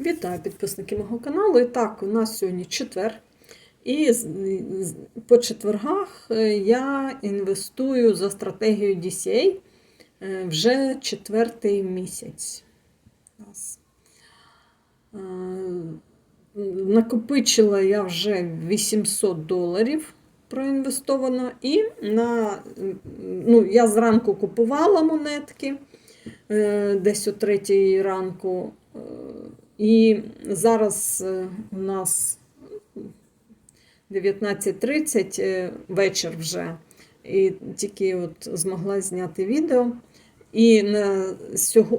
Вітаю підписники мого каналу. І так, у нас сьогодні четвер. І по четвергах е, я інвестую за стратегією DCA е, вже четвертий місяць. Е, Накопичила я вже 800 доларів проінвестовано. І на, ну, я зранку купувала монетки десь о третій ранку. Е, І зараз е, у нас 19.30 е, вечір вже. І тільки от змогла зняти відео. І на,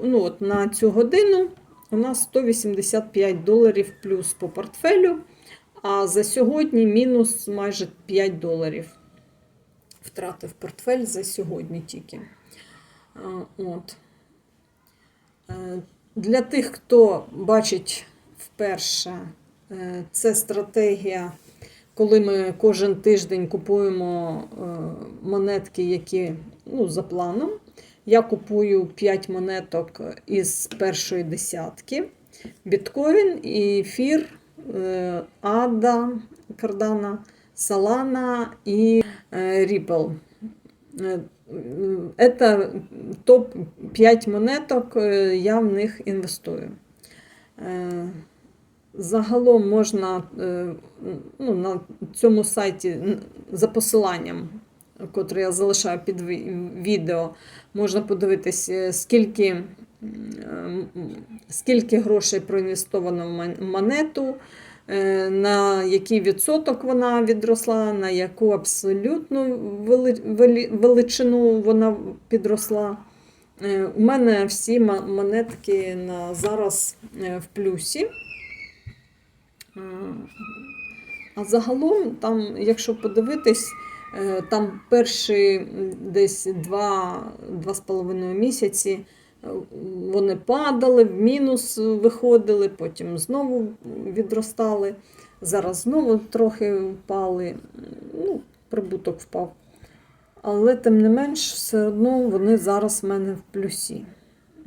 ну, от на цю годину у нас 185 доларів плюс по портфелю. А за сьогодні мінус майже 5 доларів. Втратив портфель за сьогодні тільки. От. Для тих, хто бачить вперше, е, це стратегія, коли ми кожен тиждень купуємо е, монетки, які ну, за планом. Я купую 5 монеток із першої десятки: біткоін, ефір, е, ада, кардана, салана і Ripple. Е, Это топ-5 монеток, е, я в них інвестую. Е, Загалом можна е, ну, на цьому сайті за посиланням, котре я залишаю під відео, можна подивитись, е, скільки, скільки грошей проінвестовано в монету, на який відсоток вона відросла, на яку абсолютну вели- вели- величину вона підросла. Е, У мене всі монетки на зараз е, в плюсі. Е, А загалом, там, якщо подивитись, там перші десь два, два з половиною місяці вони падали, в мінус виходили, потім знову відростали. Зараз знову трохи впали, ну, прибуток впав. Але тим не менш, все одно вони зараз в мене в плюсі.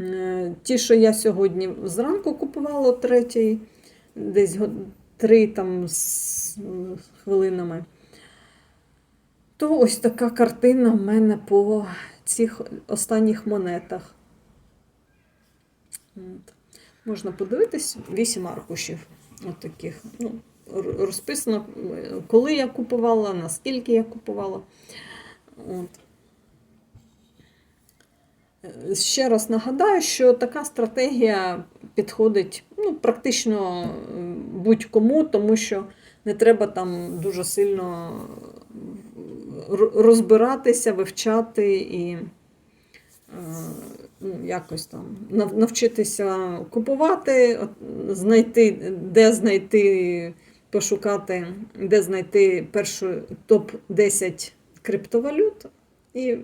Е, Ті, що я сьогодні зранку купувала о третій, десь три там з хвилинами, то ось така картина в мене по цих останніх монетах. От. Можна подивитись, 8 аркушів. От таких. Ну, розписано, коли я купувала, наскільки я купувала. От. Е, Ще раз нагадаю, що така стратегія підходить ну, практично будь-кому, тому що не треба там дуже сильно розбиратися, вивчати і е, ну, якось там навчитися купувати, знайти, де знайти, пошукати, де знайти першу топ-10 криптовалют і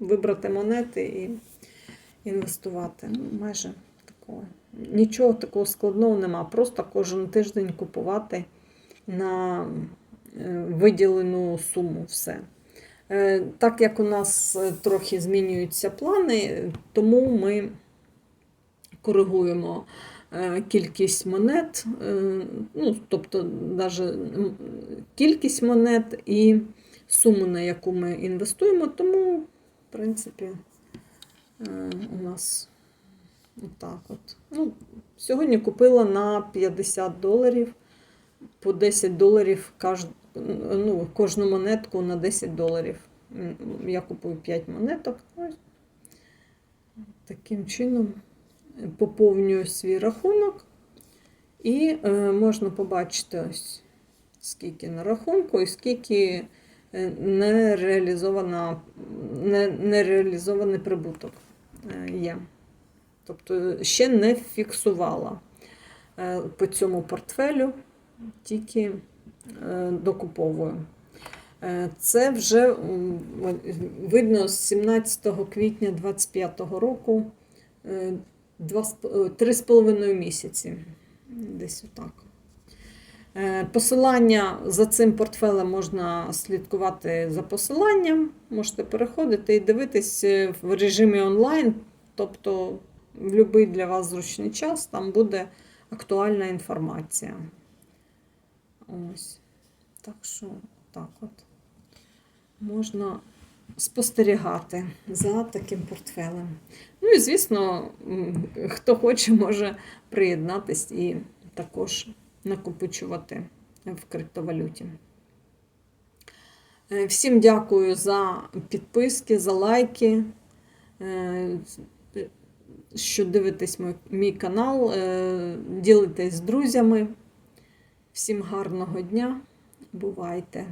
вибрати монети і інвестувати. Ну, майже такого. Нічого такого складного нема. Просто кожен тиждень купувати на е, виділену суму все. Е, Так як у нас е, трохи змінюються плани, тому ми коригуємо кількість монет, ну, тобто навіть кількість монет і суму, на яку ми інвестуємо, тому, в принципі, е, у нас отак от. Ну, сьогодні купила на 50 доларів, по 10 доларів каж, ну, кожну монетку на 10 доларів. Я купую 5 монеток. Таким чином поповнюю свій рахунок. І е, можна побачити ось скільки на рахунку і скільки е, не реалізована, не, не реалізований прибуток е, є. Тобто ще не фіксувала е, по цьому портфелю, тільки докуповую. Це вже видно з 17 квітня 2025 року, е, два з п- е, три з половиною місяці. Десь отак. Е, Посилання за цим портфелем можна слідкувати за посиланням. Можете переходити і дивитись е, в режимі онлайн, тобто в будь-який для вас зручний час, там буде актуальна інформація. Ось. Так що так от можна спостерігати за таким портфелем. Ну і, звісно, хто хоче, може приєднатись і також накопичувати в криптовалюті. Е, Всім дякую за підписки, за лайки, е, що дивитесь мій, канал, е, ділитесь з друзями. Всім гарного дня. Бувайте!